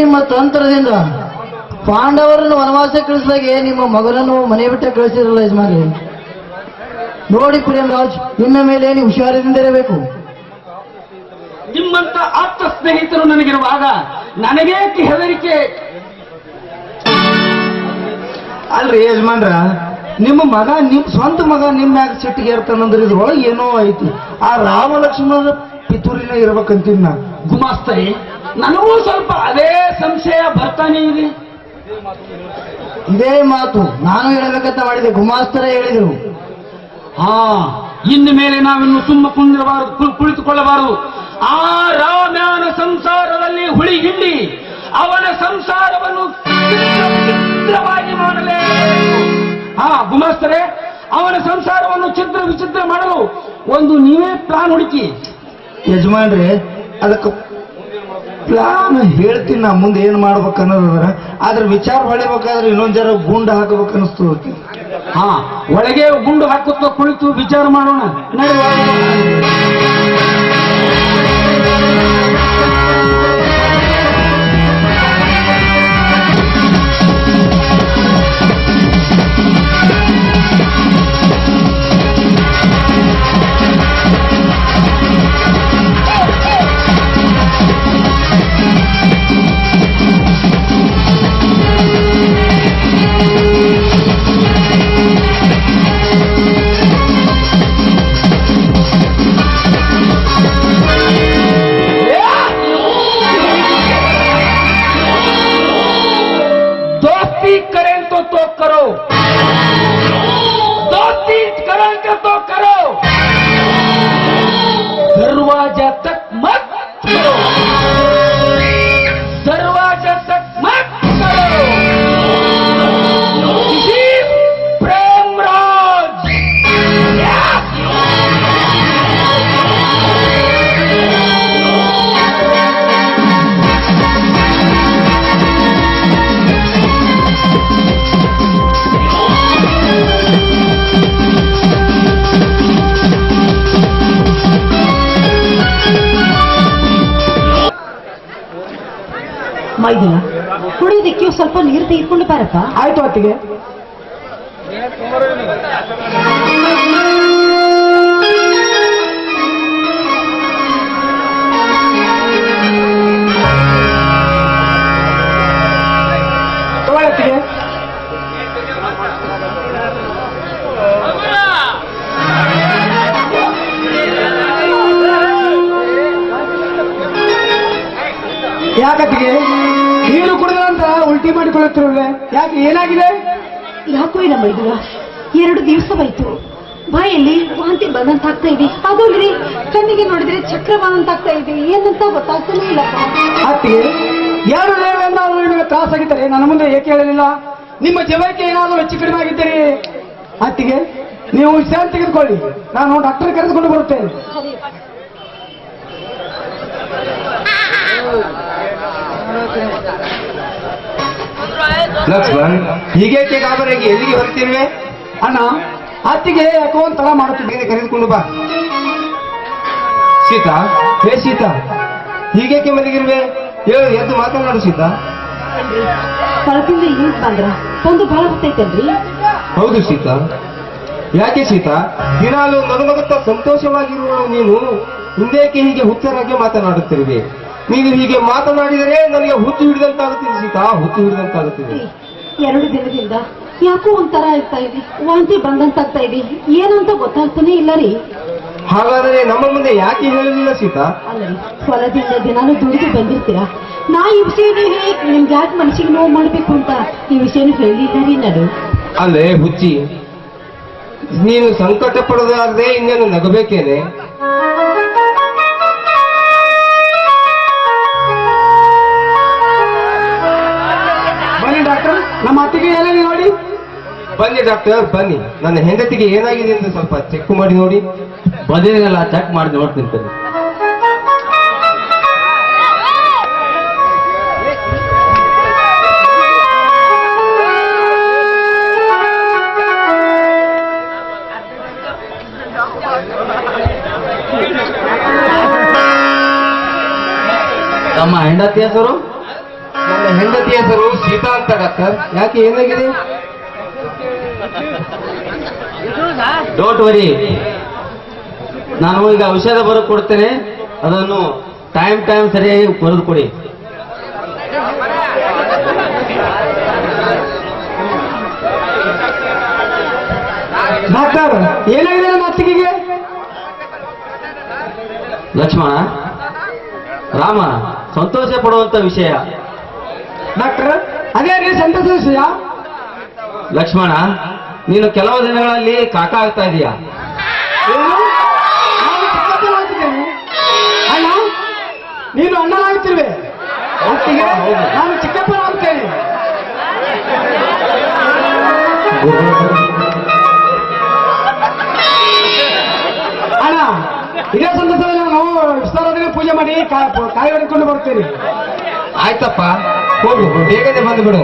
ನಿಮ್ಮ ತಂತ್ರದಿಂದ ಪಾಂಡವರನ್ನು ವನವಾಸ ಕಳಿಸಿದಾಗೆ ನಿಮ್ಮ ಮಗನನ್ನು ಮನೆ ಬಿಟ್ಟ ಕಳಿಸಿರಲ್ಲ ಯಜಮಾನ್ರಿ? ನೋಡಿ ಪ್ರೇಮರಾಜ್ ನಿಮ್ಮ ಮೇಲೆ ನೀವು ಹುಷಾರದಿಂದ ಇರಬೇಕು? ನಿಮ್ಮಂತ ಆಪ್ತ ಸ್ನೇಹಿತರು ನನಗಿರುವಾಗ ನನಗೇಕೆ ಹೆದರಿಕೆ? ಅಲ್ರಿ ಯಜಮಾನ್ರ ನಿಮ್ಮ ಮಗ ನಿಮ್ ಸ್ವಂತ ಮಗ ನಿಮ್ಮ ಮ್ಯಾಗ ಸಿಟ್ಟಿಗೆ ಇರ್ತಾನಂದ್ರೆ ಇದ್ರೊಳಗೆ ಏನೋ ಐತಿ. ಆ ರಾಮ ಲಕ್ಷ್ಮಣರ ಪಿತೂರಿನ ಇರ್ಬೇಕಂತೀನಿ ನಾ ಗುಮಾಸ್ತರೆ ನನಗೂ ಸ್ವಲ್ಪ ಅದೇ ಸಂಶಯ ಬರ್ತಾನೆ ಇದೆ ಇದೇ ಮಾತು ನಾನು ಹೇಳಬೇಕಂತ ಮಾಡಿದೆ ಗುಮಾಸ್ತರ ಹೇಳಿದರು. ಹಾ ಇನ್ನು ಮೇಲೆ ನಾವಿನ್ನು ಸುಮ್ಮ ಕುಂದಿರಬಾರದು ಕುಳಿತುಕೊಳ್ಳಬಾರದು ಆ ರಾಮ್ಯಾನ ಸಂಸಾರದಲ್ಲಿ ಹುಳಿ ಹಿಂಡಿ ಅವನ ಸಂಸಾರವನ್ನು ಚಿತ್ರವಾಗಿ ಮಾಡಲೇ ಆ ಗುಮಾಸ್ತರೇ ಅವನ ಸಂಸಾರವನ್ನು ಚಿತ್ರ ವಿಚಿತ್ರ ಮಾಡಲು ಒಂದು ನೀವೇ ಪ್ಲಾನ್ ಹುಡುಕಿ. ಯಜಮಾನ್ರೆ ಅದಕ್ಕೆ ಪ್ಲಾನ್ ಹೇಳ್ತೀನಿ ನಾ ಮುಂದೆ ಏನು ಮಾಡ್ಬೇಕು ಅನ್ನೋದ್ರ ಆದ್ರೆ ವಿಚಾರ ಹೊಳಿಬೇಕಾದ್ರೆ ಇನ್ನೊಂದ್ ಜನ ಗುಂಡು ಹಾಕಬೇಕು ಅನಿಸ್ತು ಹಾ ಒಳಗೆ ಗುಂಡು ಹಾಕುತ್ತಾ ಕುಳಿತು ವಿಚಾರ ಮಾಡೋಣ. ತೆಗೆದುಕೊಂಡು ಉಲ್ಟಿ ಯಾಕೆ ಏನಾಗಿದೆ? ಯಾಕೋ ಇಲ್ಲ ಇದು. ಎರಡು ದಿವಸವಾಯ್ತು. ಬಾಯಲ್ಲಿ ವಾಂತಿ ಬಂದಂತಾಗ್ತಾ ಇದೆ. ಅದು ಅಲ್ರಿ ಕಣ್ಣಿಗೆ ನೋಡಿದ್ರೆ ಚಕ್ರ ಬಂದಂತಾಗ್ತಾ ಇದೆ. ಏನಂತ ಗೊತ್ತಾಗ್ತಾನೆ ಇಲ್ಲ. ಅತ್ತಿಗೆ ಯಾರು ನಿಮಗೆ ತ್ರಾಸಾಗಿದ್ದಾರೆ ನನ್ನ ಮುಂದೆ ಏಕೆ ಹೇಳಲಿಲ್ಲ? ನಿಮ್ಮ ಜೀವಕ್ಕೆ ಏನಾದರೂ ಹೆಚ್ಚು ಕಡಿಮೆ ಆಗಿದ್ದೀರಿ? ಅತ್ತಿಗೆ ನೀವು ಶಾಂತ ತೆಗೆದುಕೊಳ್ಳಿ. ನಾನು ಡಾಕ್ಟರ್ ಕರೆದುಕೊಂಡು ಬರುತ್ತೇನೆ. ಲಕ್ಷ್ಮಣ್ ಹೀಗೇಕೆ ಗಾಬರಿಯಾಗಿ ಎಲ್ಲಿಗೆ ಹೊರತಿರುವೆ ಅಣ್ಣ ಅತ್ತಿಗೆ ಯಾಕೋ ಒಂಥರ ಬೇರೆ ಕರೆದುಕೊಂಡು ಬಾ. ಸೀತಾ ಹೇ ಸೀತಾ ಹೀಗೇಕೆ ಮಲಗಿರುವೆ ಹೇಳು ಎದ್ದು ಮಾತನಾಡು ಸೀತಾ. ಸ್ಥಳದಿಂದ ಈಗ ಬಂದ್ರ ಬಹಳ ಹೊತ್ತೈತಲ್ರಿ ಹೌದು ಸೀತಾ. ಯಾಕೆ ಸೀತಾ? ದಿನಾಲು ನಗುನಗುತ್ತಾ ಸಂತೋಷವಾಗಿರುವ ನೀನು. ಹಿಂದೇಕೆ ಹೀಗೆ ಹುಚ್ಚರಾಗಿ ಮಾತನಾಡುತ್ತಿರುವೆ? ನೀನು ಹೀಗೆ ಮಾತನಾಡಿದರೆ ನನಗೆ ಹುಚ್ಚು ಹಿಡಿದಂತಾಗುತ್ತಿದೆ ಸೀತಾ ಹುಚ್ಚು ಹಿಡಿದಂತಾಗುತ್ತಿದೆ. ಎರಡು ದಿನದಿಂದ ಯಾಕೋ ಒಂಥರ ಇರ್ತಾ ಇದೆ. ವಾಂತಿ ಬಂದಂತಾಗ್ತಾ ಇದೆ. ಏನಂತ ಗೊತ್ತಾಗ್ತಾನೆ ಇಲ್ಲ ರೀ. ಹಾಗಾದರೆ ನಮ್ಮ ಮುಂದೆ ಯಾಕೆ ಹೇಳಲಿಲ್ಲ ಸೀತಾ? ಅಲ್ಲರಿ ದಿನಾನು ದುಡಿದು ಬಂದಿರ್ತೀರಾ? ನಾ ಈ ವಿಷಯ ನಿಮ್ಗೆ ಯಾಕೆ ಮನಸ್ಸಿಗೆ ನೋವು ಮಾಡಬೇಕು ಅಂತ ಈ ವಿಷಯನ ಹೇಳಿಲ್ಲ ರೀ ನಾನು. ಅಲ್ಲೇ ಹುಚ್ಚಿ ನೀನು ಸಂಕಟ ಪಡೋದಾದ್ರೆ ಇನ್ನೇನು ನಗಬೇಕೇನೆ? ನಮ್ಮ ಅತ್ತಿಗೆ ಏನೇನು ನೋಡಿ. ಬನ್ನಿ ಡಾಕ್ಟರ್ ಬನ್ನಿ. ನನ್ನ ಹೆಂಡತಿಗೆ ಏನಾಗಿದೆ ಅಂತ ಸ್ವಲ್ಪ ಚೆಕ್ ಮಾಡಿ ನೋಡಿ. ಬದಿನೆಲ್ಲ ಚೆಕ್ ಮಾಡಿ ನೋಡ್ತಿರ್ತೇನೆ. ತಮ್ಮ ಹೆಂಡತಿ ಹೆಸರು? ನನ್ನ ಹೆಂಡತಿ ಹೆಸರು ಸೀತಾ ಅಂತ ಡಾಕ್ಟರ್. ಯಾಕೆ, ಏನಾಗಿದೆ? ಡೋಂಟ್ ವರಿ ನಾನು ಈಗ ಔಷಧ ಬರೋ ಕೊಡ್ತೇನೆ. ಅದನ್ನು ಟೈಮ್ ಟೈಮ್ ಸರಿಯಾಗಿ ಬರೆದು ಕೊಡಿ. ಡಾಕ್ಟರ್, ಏನಾಗಿದೆ ನನ್ನ ಅತ್ತಿಗೆಗೆ? ಲಕ್ಷ್ಮಣ, ರಾಮ, ಸಂತೋಷ ಪಡುವಂತ ವಿಷಯ. ಡಾಕ್ಟರ್, ಅದೇ ರೀ ಸಂತಸ ಲಕ್ಷ್ಮಣ, ನೀನು ಕೆಲವು ದಿನಗಳಲ್ಲಿ ಕಾಕ ಆಗ್ತಾ ಇದೀಯಾ? ಅಣ್ಣ, ನೀನು ಅಣ್ಣನಾಗ್ತಿರುವೆ ಒಟ್ಟಿಗೆ ನಾನು ಚಿಕ್ಕಪ್ಪನಾಗ್ತೇನೆ ಅಣ್ಣ, ಇದೇ ಸಂದರ್ಭದಲ್ಲಿ ನಾವು ವಿಸ್ತಾರದಲ್ಲಿ ಪೂಜೆ ಮಾಡಿ ಕಾಯಿ ಹೊಡ್ಕೊಂಡು ಬರ್ತೀನಿ ಆಯ್ತಪ್ಪ. ಹೋಗು, ಬೇಗನೆ ಬಂದು ಬಿಡು.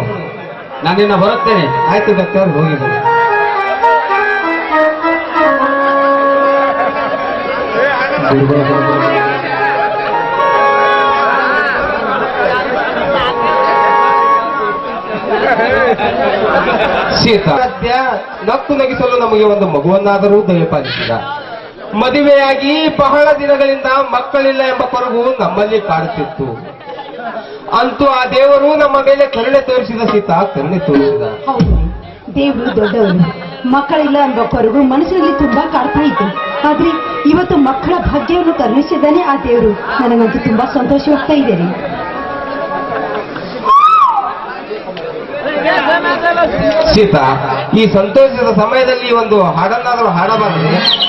ನಿನ್ನ ಬರುತ್ತೇನೆ ಆಯ್ತು ಡಾಕ್ಟರ್, ಹೋಗಿ ಶೀತ ನಕ್ಕು ನಗಿಸಲು ನಮಗೆ ಒಂದು ಮಗುವನ್ನಾದರೂ ದಯಪಾಲಿಸಿದ. ಮದುವೆಯಾಗಿ ಬಹಳ ದಿನಗಳಿಂದ ಮಕ್ಕಳಿಲ್ಲ ಎಂಬ ಕೊರಗು ನಮ್ಮಲ್ಲಿ ಕಾಡುತ್ತಿತ್ತು. ಅಂತೂ ಆ ದೇವರು ನಮ್ಮ ಮೇಲೆ ಕರುಣೆ ತೋರಿಸಿದ ಸೀತ ಕರುಣೆ ತೋರಿಸಿದ. ಹೌದು. ದೇವರು ದೊಡ್ಡವರು. ಮಕ್ಕಳಿಲ್ಲ ಕೊರಗು ಮನಸ್ಸಿನಲ್ಲಿ ತುಂಬಾ ಕಾಡ್ತಾ ಇತ್ತು ಆದ್ರೆ ಇವತ್ತು ಮಕ್ಕಳ ಭಾಗ್ಯವನ್ನು ಕರುಣಿಸಿದ್ದಾನೆ ಆ ದೇವರು. ನನಗಂತೂ ತುಂಬಾ ಸಂತೋಷವಾಗ್ತಾ ಇದೆ. ರೀ ಸೀತಾ ಈ ಸಂತೋಷದ ಸಮಯದಲ್ಲಿ ಒಂದು ಹಾಡನ್ನಾದರೂ ಹಾಡಬಾರದೆ.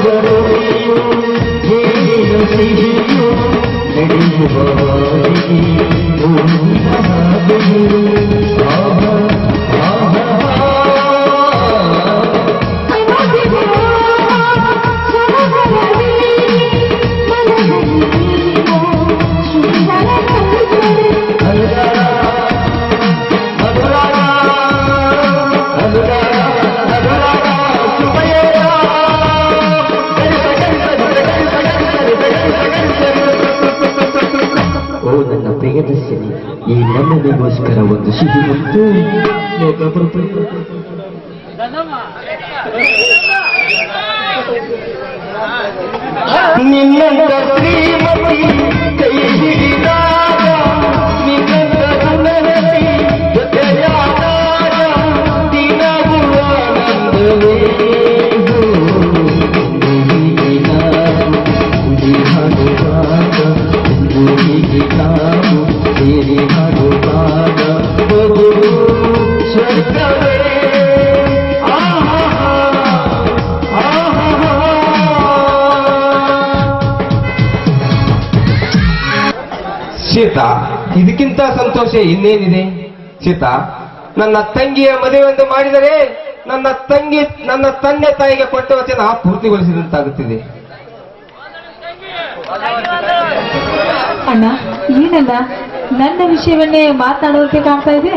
Thank you. ನಡೆಯುವ ಈ ನನ್ನನಿಗೋಸ್ಕರ ಒಂದು ಸಿಹಿ ಮತ್ತು ನಿನ್ನ ಶ್ರೀಮತಿ ಸೀತಾ ಇದಕ್ಕಿಂತ ಸಂತೋಷ ಇನ್ನೇನಿದೆ? ಸೀತಾ ನನ್ನ ತಂಗಿಯ ಮದುವೆಯೊಂದು ಮಾಡಿದರೆ ನನ್ನ ತಂಗಿ ನನ್ನ ತಂದೆ ತಾಯಿಗೆ ಕೊಟ್ಟ ವಚನ ಪೂರ್ತಿಗೊಳಿಸಿದಂತಾಗುತ್ತಿದೆ. ಅಣ್ಣ ಏನಲ್ಲ ನನ್ನ ವಿಷಯವನ್ನೇ ಮಾತನಾಡುವಂತೆ ಕಾಣ್ತಾ ಇದೆ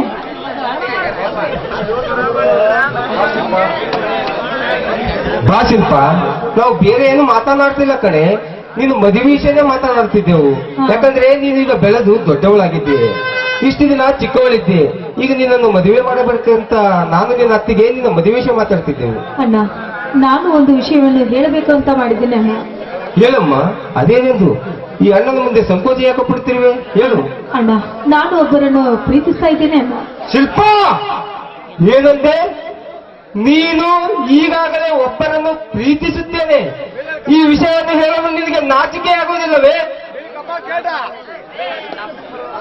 ಬಾ ಶಿಲ್ಪ ನಾವು ಬೇರೆ ಏನು ಮಾತನಾಡ್ತಿಲ್ಲ ಕಣೆ. ನೀನು ಮದುವೆ ವಿಷಯನೇ ಮಾತನಾಡ್ತಿದ್ದೆವು. ಯಾಕಂದ್ರೆ ನೀನು ಈಗ ಬೆಳೆದು ದೊಡ್ಡವಳಾಗಿದ್ದೆ. ಇಷ್ಟು ದಿನ ಚಿಕ್ಕವಳಿದ್ದೆ. ಈಗ ನಿನ್ನನ್ನು ಮದುವೆ ಮಾಡಬೇಕಂತ ನಾನು ನಿನ್ನ ಅತ್ತಿಗೆ ನಿನ್ನ ಮದುವೆ ವಿಷಯ ಮಾತಾಡ್ತಿದ್ದೆವು. ಅಣ್ಣ ನಾನು ಒಂದು ವಿಷಯವನ್ನು ಹೇಳಬೇಕು ಅಂತ ಮಾಡಿದ್ದೀನಿ ಅಣ್ಣ. ಹೇಳಮ್ಮ ಅದೇನೆಂದು? ಈ ಅಣ್ಣನ ಮುಂದೆ ಸಂಕೋಚ ಯಾಕೆ ಪಡ್ತಿರುವೆ ಹೇಳು. ಅಣ್ಣ ನಾನು ಒಬ್ಬರನ್ನು ಪ್ರೀತಿಸ್ತಾ ಇದ್ದೇನೆ ಅಣ್ಣ. ಶಿಲ್ಪ! ಏನಂದೆ? ನೀನು ಈಗಾಗಲೇ ಒಬ್ಬರನ್ನು ಪ್ರೀತಿಸುತ್ತೇನೆ. ಈ ವಿಷಯವನ್ನು ಹೇಳಲು ನಿನಗೆ ನಾಚಿಕೆ ಆಗುವುದಿಲ್ಲವೇ?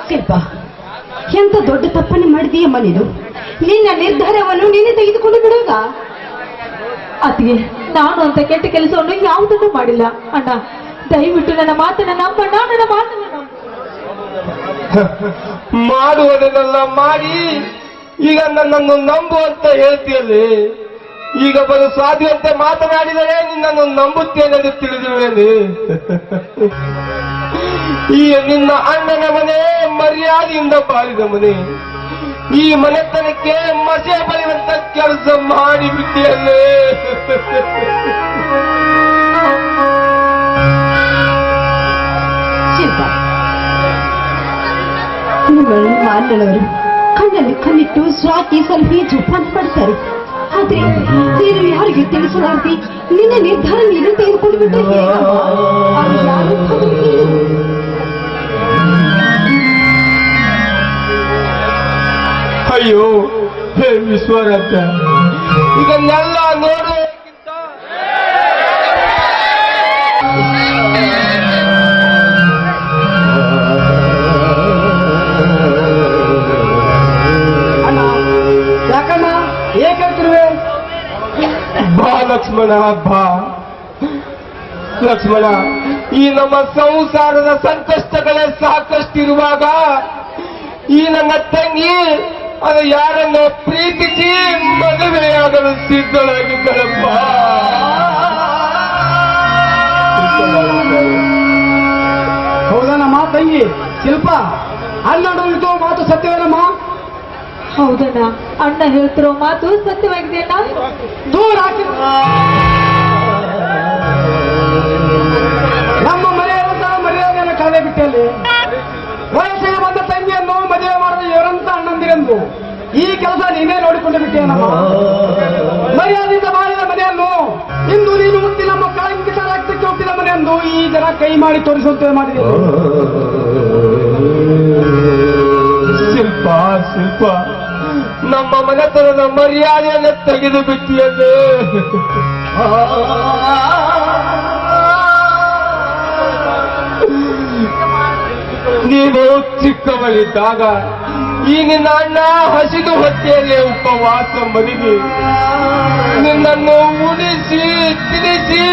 ಶಿಲ್ಪ ಎಂತ ದೊಡ್ಡ ತಪ್ಪನ್ನು ಮಾಡಿದೀಯಮ್ಮ ನೀನು ನಿನ್ನ ನಿರ್ಧಾರವನ್ನು ನೀನೇ ತೆಗೆದುಕೊಂಡು ಬಿಡುವಾಗ ಅತಿಗೆ ನಾನು ಅಂತ ಕೆಟ್ಟ ಕೆಲಸವನ್ನು ಯಾವುದನ್ನು ಮಾಡಿಲ್ಲ. ಅಣ್ಣ ದಯವಿಟ್ಟು ನನ್ನ ಮಾತನ್ನ ನಂಬಣ್ಣ ನನ್ನ ಮಾತನ್ನ ನಂಬು. ಮಾಡುವುದನ್ನೆಲ್ಲ ಮಾಡಿ. ಈಗ ನನ್ನನ್ನು ನಂಬು ಅಂತ ಹೇಳ್ತೀಯಲ್ಲಿ. ಈಗ ಬಲು ಅಂತ ಮಾತನಾಡಿದರೆ ನಿನ್ನನ್ನು ನಂಬುತ್ತೇನೆಂದು ತಿಳಿದಿರುವೇನೆ. ಈ ನಿನ್ನ ಅಣ್ಣನ ಮನೆ ಮರ್ಯಾದೆಯಿಂದ ಬಾಳಿದ ಮನೆ. ಈ ಮನೆತನಕ್ಕೆ ಮಸೆ ಬರೆಯುವಂತ ಕೆಲಸ ಮಾಡಿಬಿಟ್ಟಿಯಲ್ಲೇ. ಮಾನವರು ಕಣ್ಣಲ್ಲಿ ಕಣ್ಣಿಟ್ಟು ಸ್ವಾತಿ ಸ್ವಲ್ಪ ಜೋಪಾನ ಪಡ್ತಾರೆ ಆದ್ರೆ ನೀನು ಯಾರಿಗೆ ತಿಳಿಸಲಾರ್ದಿ? ನಿನ್ನ ನಿರ್ಧಾರ ನೀನು ತೆಗೆದುಕೊಂಡು ಅಯ್ಯೋ, ಹೇ ವಿಶ್ವರಾಜ ಇದನ್ನೆಲ್ಲ ನೋಡುವುದಕ್ಕಿಂತ ಲಕ್ಷ್ಮಣ ಹಬ್ಬ. ಲಕ್ಷ್ಮಣ ಈ ನಮ್ಮ ಸಂಸಾರದ ಸಂಕಷ್ಟಗಳೇ ಸಾಕಷ್ಟಿರುವಾಗ ಈ ನನ್ನ ತಂಗಿ ಅದು ಯಾರನ್ನ ಪ್ರೀತಿಸಿ ಮದುವೆಯಾಗಲು ಸಿದ್ಧಳಾಗಿದ್ದಳಪ್ಪ. ಹೌದನಮ್ಮ ತಂಗಿ? ಶಿಲ್ಪ ಅಣ್ಣನಿತು ಮಾತು ಸತ್ಯವೇನಮ್ಮ? ಹೌದಣ್ಣ. ಅಣ್ಣ ಹೇಳ್ತಿರೋ ಮಾತು ಸತ್ಯವಾಗಿದೆ ಅಣ್ಣ. ದೂರ ಹಾಕಿ. ನಮ್ಮ ಮನೆಯಂತ ಮರ್ಯಾದೆಯನ್ನು ಕಳೆದೇ ಬಿಟ್ಟಲ್ಲಿ ವಯಸ್ಸಿಗೆ ಬಂದ ತಂಗಿಯನ್ನು ಮದುವೆ ಮಾಡಿದ ಇವರಂತ ಅಣ್ಣಂದಿರೆಂದು ಈ ಕೆಲಸ ನೀನೇ ನೋಡಿಕೊಂಡು ಬಿಟ್ಟೇನಮ್ಮ ಮರ್ಯಾದೆಯಿಂದ ಮಾಡಿದ ಮನೆಯನ್ನು ಇಂದು ನೀನು ಹುಟ್ಟಿ ನಮ್ಮ ಕಳಂಕಿತ ರಕ್ತಕ್ಕೆ ಹುಟ್ಟಿದ ಮನೆಯೆಂದು ಈ ಜನ ಕೈ ಮಾಡಿ ತೋರಿಸುವಂತೆ ಮಾಡಿದೆ. ಶಿಲ್ಪ ಶಿಲ್ಪ. ನಮ್ಮ ಮನೆತನದ ಮರ್ಯಾದೆಯನ್ನು ತೆಗೆದು ಬಿಟ್ಟಿಯದು ನೀನು ಚಿಕ್ಕವಳಿದ್ದಾಗ ಈ ನಿನ್ನ ಅಣ್ಣ ಹಸಿದು ಹೊಟ್ಟೆಯಲ್ಲಿ ಉಪವಾಸ ಮರಿದು ನಿನ್ನನ್ನು ಉಳಿಸಿ ತಿಳಿಸಿ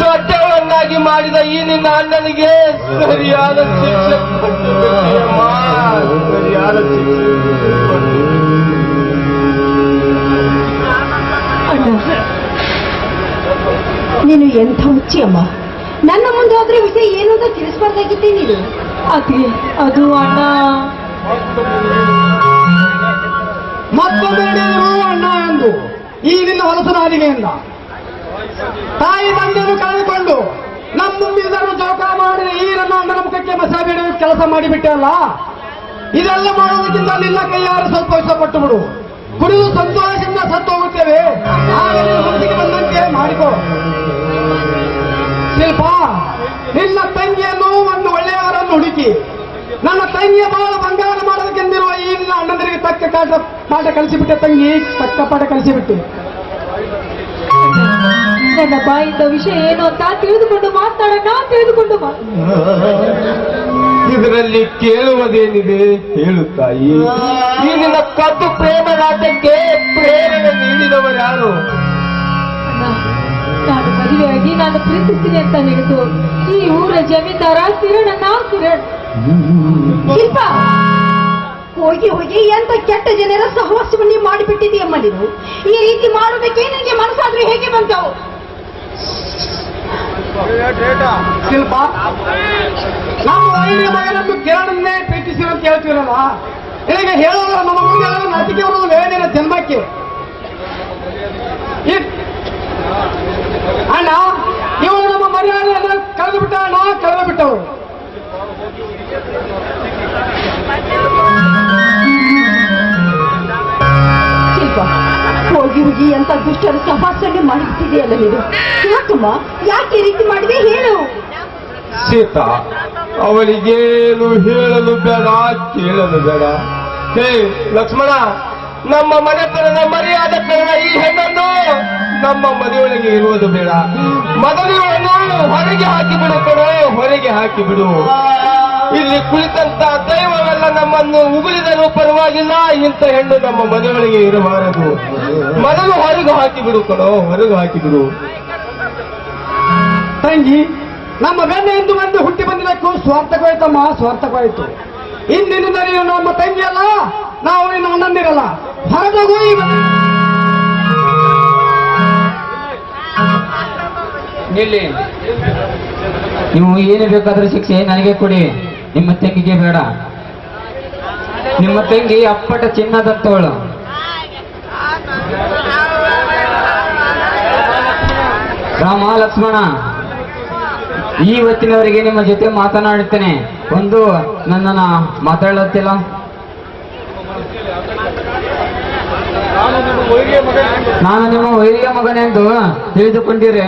ದೊಡ್ಡವನ್ನಾಗಿ ಮಾಡಿದ ಈ ನಿನ್ನ ಅಣ್ಣನಿಗೆ ಸರಿಯಾದ ಶಿಕ್ಷೆ ಕೊಟ್ಟು ಬಿಟ್ಟೆಯಮ್ಮ. ಸರಿಯಾದ ಶಿಕ್ಷೆ ಕೊಟ್ಟು. ಅಣ್ಣ ನೀನು ಎಂಥ ಹುಚ್ಚಿಯಮ್ಮ ನನ್ನ ಮುಂದೆ ಹೋದ್ರೆ ವಿಷಯ ಏನು ಅಂತ ತಿಳಿಸ್ಬಾರ್ದಾಗಿದ್ದೆ ನೀನು. ಅದೇ, ಅದು ಅಣ್ಣ. ಮತ್ತೊಂದು ಅಣ್ಣ ಎಂದು ಈ ನಿನ್ನ ಹೊಲಸು ತಾಯಿ ತಂದೆಯನ್ನು ಕಳೆದುಕೊಂಡು ನಮ್ಮ ಮುಂದಿದ್ದರು ಜೋಕ ಮಾಡಿ ಈ ನನ್ನ ಅಣ್ಣನ ಮುಖಕ್ಕೆ ಮಸಾಲೆ ಕೆಲಸ ಮಾಡಿಬಿಟ್ಟೆ ಅಲ್ಲ? ಇದೆಲ್ಲ ಮಾಡೋದಕ್ಕಿಂತ ನಿನ್ನ ಕೈಯಾರು ಸ್ವಲ್ಪ ಇಷ್ಟಪಟ್ಟು ಬಿಡು. ಕುಡಿದು ಸಂತೋಷದಿಂದ ಸತ್ತು ಹೋಗುತ್ತೇವೆ ಮನಸ್ಸಿಗೆ ಬಂದಂತೆ ಮಾಡಿಕೋ. ಶಿಲ್ಪ, ನಿನ್ನ ತಂಗಿಯನ್ನು ಒಂದು ಒಳ್ಳೆಯವರನ್ನು ಹುಡುಕಿ. ನನ್ನ ತಂಗಿಯ ಬಾಳ ಬಂಗಾರ ಮಾಡೋದಕ್ಕೆಂದಿರುವ ಈ ನಿನ್ನ ಅಣ್ಣಂದರಿಗೆ ತಕ್ಕ ಕಾಟ ಪಾಠ ಕಲಿಸಿಬಿಟ್ಟೆ ತಂಗಿ. ತಕ್ಕ ಪಾಠ ಕಲಿಸಿಬಿಟ್ಟೆ. ನನ್ನ ಬಾಯಿಂದ ವಿಷಯ ಏನು ಅಂತ ತಿಳಿದುಕೊಂಡು ಮಾತನಾಡೋಣ ತಿಳಿದುಕೊಂಡು ಇದರಲ್ಲಿ ಕೇಳುವುದೇನಿದೆ? ಹೇಳುತ್ತಾಯಿ ತಾಯಿ. ಈ ನಿನ್ನ ಕದ್ದು ಪ್ರೇಮ ರಾಜ್ಯಕ್ಕೆ ಪ್ರೇರಣೆ ನೀಡಿದವರು ಯಾರು? ಅಣ್ಣ, ನಾನು ಮದುವೆಯಾಗಿ ನಾನು ಪ್ರೀತಿಸ್ತೀನಿ ಅಂತ ಹೇಳಿದ್ದು ಈ ಊರ ಜಮೀನ್ದಾರ ನಾವು ಕಿರಣ್. ಶಿಲ್ಪ! ಹೋಗಿ ಹೋಗಿ ಎಂತ ಕೆಟ್ಟ ಜನರ ಸಹವಾಸವನ್ನೇ ಮಾಡಿಬಿಟ್ಟಿದೆಯಮ್ಮ ನೀನು? ಈ ರೀತಿ ಮಾಡೋದಕ್ಕೆ ನಿನಗೆ ಮನಸ್ಸಾದ್ರೆ ಹೇಗೆ ಬಂತವು ಶಿಲ್ಪ ನಮ್ಮ ವೈದ್ಯ ಮಗನನ್ನು ಕಿರಣನ್ನೇ ಪ್ರೀತಿಸಿರು ಅಂತ ಹೇಳ್ತೀರಲ್ಲ ನಿನಗೆ ಹೇಳೋದ್ರ ನಮ್ಮ ಮುಂದೆ ನಟಿಕೆ ಬರುವುದು ವೇದಿನ ಜನ್ಮಕ್ಕೆ ಈ- ಅಣ್ಣ ಇವರು ನಮ್ಮ ಮರ್ಯಾದೆಯನ್ನು ಕಳೆದು ಬಿಟ್ಟ ಅಣ್ಣ ಕಳೆದು ಬಿಟ್ಟವರು ಹೋಗಿ ಹೋಗಿ ಅಂತ ದುಷ್ಟರು ಸಹವಾಸನೆ ಮಾಡುತ್ತಿದೆಯಲ್ಲ ನೀನು? ಯಾಕಮ್ಮ ಯಾಕೆ ರೀತಿ ಮಾಡಿದೆ? ಹೇಳು. ಸೀತಾ, ಅವಳಿಗೇನು ಹೇಳಲು ಬೇಡ, ಕೇಳಲು ಬೇಡ. ಹೇ, ಲಕ್ಷ್ಮಣ, ನಮ್ಮ ಮನೆತನದ ಮರ್ಯಾದ ಕಾರಣ ಈ ಹೆಣ್ಣನ್ನು ನಮ್ಮ ಮನೆಯೊಳಗೆ ಇರುವುದು ಬೇಡ. ಮದುವೆಯನ್ನು ಹೊರಗೆ ಹಾಕಿ ಬಿಡು ಕೊಡು ಹೊರಗೆ ಹಾಕಿ ಬಿಡು ಇಲ್ಲಿ ಕುಳಿತಂತ ದೈವವೆಲ್ಲ ನಮ್ಮನ್ನು ಉಗುಳಿದರೂ ಪರವಾಗಿಲ್ಲ ಇಂಥ ಹೆಣ್ಣು ನಮ್ಮ ಮನೆಗಳಿಗೆ ಇರಬಾರದು. ಮನೆಗೆ ಹೊರಗೆ ಹಾಕಿ ಬಿಡು ಕಣೋ ಹೊರಗೆ ಹಾಕಿ ಬಿಡು ತಂಗಿ ನಮ್ಮ ಬೆನ್ನ ಇಂದು ಬಂದು ಹುಟ್ಟಿ ಬಂದಿದ್ದಕ್ಕೂ ಸ್ವಾರ್ಥಕ್ಕಾಯ್ತಮ್ಮ ಸ್ವಾರ್ಥಕ್ಕಾಯ್ತು. ಇಂದಿನಿಂದ ನೀನು ನಮ್ಮ ತಂಗಿಯಲ್ಲ ನಾವು ನಿನ್ನ ಅಣ್ಣಂದಿರಲ್ಲ. ಹೊರಗೋಗು ನಿಲ್ಲಿ. ನೀವು ಏನು ಬೇಕಾದರೂ ಶಿಕ್ಷೆ ನನಗೆ ಕೊಡಿ. ನಿಮ್ಮ ತಂಗಿಗೆ ಬೇಡ. ನಿಮ್ಮ ತಂಗಿ ಅಪ್ಪಟ ಚಿನ್ನದಂತವಳು. ರಾಮ ಲಕ್ಷ್ಮಣ, ಈ ಹೊತ್ತಿನವರಿಗೆ ನಿಮ್ಮ ಜೊತೆ ಮಾತನಾಡುತ್ತೇನೆ. ಒಂದು, ನನ್ನನ್ನು ಮಾತಾಡತ್ತಿಲ್ಲ ನಾನು ನಿಮ್ಮ ವೈರಿಯ ಮಗನೆಂದು ತಿಳಿದುಕೊಂಡಿರಿ.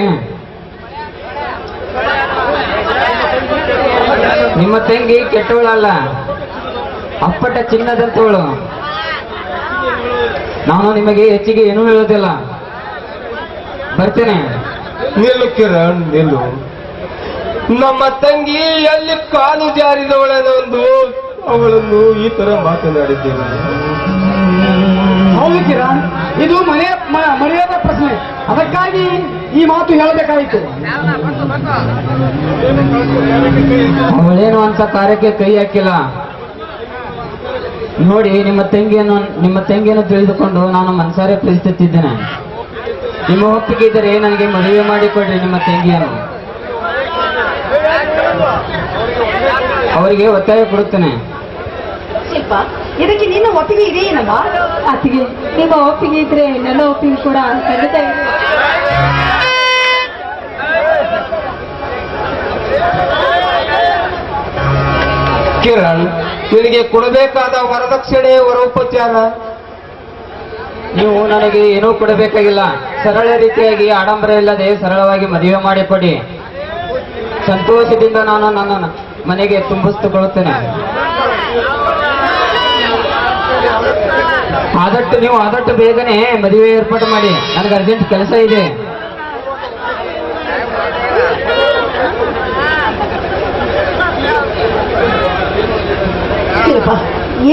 ನಿಮ್ಮ ತಂಗಿ ಕೆಟ್ಟವಳಲ್ಲ. ಅಪ್ಪಟ ಚಿನ್ನದಂತವಳು. ನಾನು ನಿಮಗೆ ಹೆಚ್ಚಿಗೆ ಏನೂ ಹೇಳೋದಿಲ್ಲ ಬರ್ತೇನೆ. ನಿಲ್ಲು ಕಿರಣ್, ನಿಲ್ಲು. ನಮ್ಮ ತಂಗಿ ಎಲ್ಲಿ ಕಾಲು ಜಾರಿದವಳೆಂದು ಅವಳನ್ನು ಈ ತರ ಮಾತನಾಡಿದ್ದೇನೆ. ಹೌದು ಇದು ಮನೆ ಮರ್ಯಾದ ಮರ್ಯಾದೆ ಪ್ರಶ್ನೆ. ಅದಕ್ಕಾಗಿ ಈ ಮಾತು ಹೇಳಬೇಕಾಯಿತು. ಅವಳೇನು ಅಂತ ಕಾರ್ಯಕ್ಕೆ ಕೈ ಹಾಕಿಲ್ಲ. ನೋಡಿ ನಿಮ್ಮ ತಂಗಿಯನ್ನು ನಿಮ್ಮ ತಂಗಿಯನ್ನು ತಿಳಿದುಕೊಂಡು ನಾನು ಮನಸಾರೆ ಪ್ರೀತಿಸುತ್ತಿದ್ದೇನೆ ನಿಮ್ಮ ಒಪ್ಪಿಗೆ ಇದ್ದರೆ ನನಗೆ ಮದುವೆ ಮಾಡಿಕೊಡ್ರಿ ನಿಮ್ಮ ತಂಗಿಯನ್ನು. ಅವರಿಗೆ ಒತ್ತಾಯ ಕೊಡುತ್ತೇನೆ. ಶಿಲ್ಪ ಇದಕ್ಕೆ ನಿನ್ನ ಒಪ್ಪಿಗೆ ಇದೆಯೇನಮ್ಮ? ಅತ್ತಿಗೆ ನಿಮ್ಮ ಒಪ್ಪಿಗೆ ಇದ್ರೆ ನನ್ನ ಒಪ್ಪಿಗೆ ಕೂಡ ಖಂಡಿತ ಕಿರಣ್ ನಿನಗೆ ಕೊಡಬೇಕಾದ ವರದಕ್ಷಿಣೆ ವರೋಪಚಾರ? ನೀವು ನನಗೆ ಏನೂ ಕೊಡಬೇಕಾಗಿಲ್ಲ. ಸರಳ ರೀತಿಯಾಗಿ ಆಡಂಬರ ಇಲ್ಲದೆ ಸರಳವಾಗಿ ಮದುವೆ ಮಾಡಿಕೊಡಿ. ಸಂತೋಷದಿಂದ ನಾನು ನನ್ನ ಮನೆಗೆ ತುಂಬಿಸಿಕೊಳ್ಳುತ್ತೇನೆ. ಆದಷ್ಟು ನೀವು ಆದಷ್ಟು ಬೇಗನೆ ಮದುವೆ ಏರ್ಪಾಡು ಮಾಡಿ. ನನಗೆ ಅರ್ಜೆಂಟ್ ಕೆಲಸ ಇದೆ. ಶಿಲ್ಪ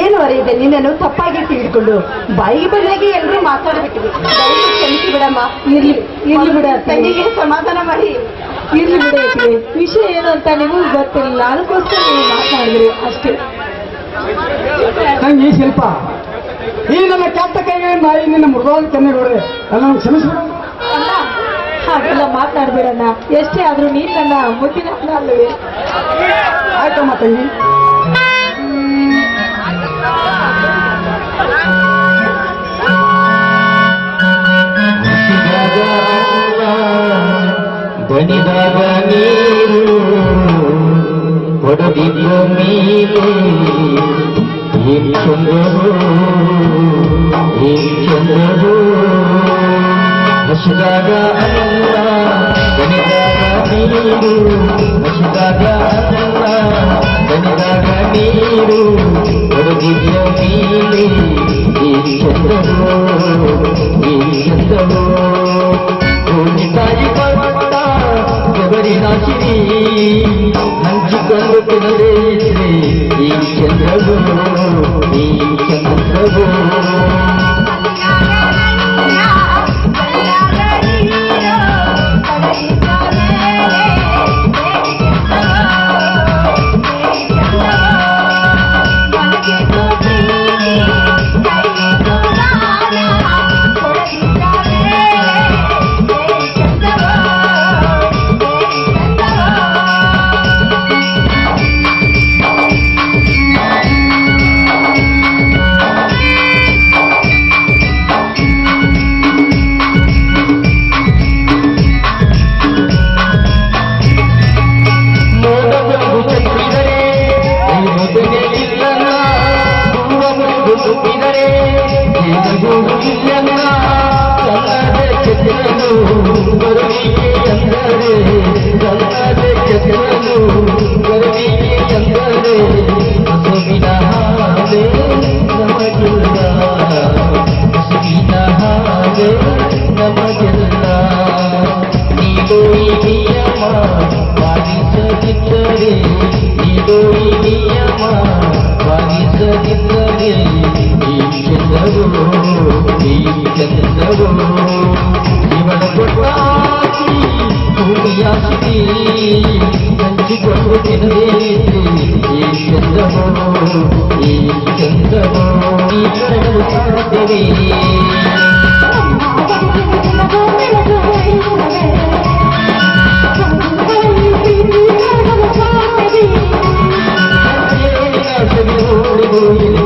ಏನು ಅರಿಯದೆ ನಿನ್ನನ್ನು ತಪ್ಪಾಗಿ ತಿಳಿದುಕೊಂಡು ಬಾಯಿಗೆ ಬಂದಾಗಿ ಎಲ್ಲರೂ ಮಾತಾಡಬೇಕಿದೆ ದಯವಿಟ್ಟು ಕ್ಷಮಿಸಿ ಬಿಡಮ್ಮ. ಇರ್ಲಿ ಇರ್ಲಿ ಬಿಡ ತಂಗಿಗೆ ಸಮಾಧಾನ ಮಾಡಿ. ಇರ್ಲಿ ಬಿಡ. ವಿಷಯ ಏನು ಅಂತ ನೀವು ಗೊತ್ತಿಲ್ಲ ಅದಕ್ಕೋಸ್ಕರ ನೀವು ಮಾತನಾಡಿದ್ರಿ ಅಷ್ಟೇ. ತಂಗಿ ಶಿಲ್ಪ ಈ ನನ್ನ ಕೆಟ್ಟ ಕೈಗೆ ನಾಯಿ ನಿನ್ನ ಮೃದುವಾದ ಕೆನ್ನೆಗೊಡೆ ಅಲ್ಲ ಕ್ಷಮಿಸಿಬಿಡು. ಕ್ಷಮಿಸ್ಬಿಡ ಹಾಗೆಲ್ಲ ಮಾತನಾಡ್ಬೇಡಣ್ಣ ಎಷ್ಟೇ ಆದ್ರೂ ನೀನ್ ನನ್ನ ಮುದ್ದಿನ ಅಲ್ಲವೇ? ಆಯ್ತಮ್ಮ ತಂಗಿ. ದಣಿದಾಗ ನೀರು ಕೊಡದಿದ್ದು ಮೇಲೆ ಈ ಚಂದ್ರರು ಈ ಚಂದ್ರರು ಹಸಿದಾಗ ದನಿದಾಗ ನೀರು ಹಸಿದಾಗ ಅಲ್ಲ ದನಿದಾಗ ನೀರು ನೀರು ಈ ಚಂದ್ರರು ಈ ಚಂದ್ರರು ತಾಯಿ ಪರ್ವತ ಜಬರಿನ ಸಿರಿ ಹಂಚಿಕೊಂಡು ತಿನ್ನದೇ ಇದ್ರೆ ಈ ಚಂದ್ರರು ಈ ಚಂದ್ರರು ನೀನು ಈ ನಿಯಮ ಪಾಲಿಸದಿದ್ದರೆ ಈ ಚಂದ್ರರು ಈ ಚಂದ್ರರು ಇವನ ಕೊಟ್ಟಾಗಿ ಭೂಮಿಯಾಗಿ ಹಂಚಿಕೊಂಡು ತಿನ್ನಬೇಕು ಈ ಚಂದ್ರರು ಈ ಚಂದ್ರರು ಈ ಕಡಲು ಕಾಣುತ್ತೇವೆ Hallelujah.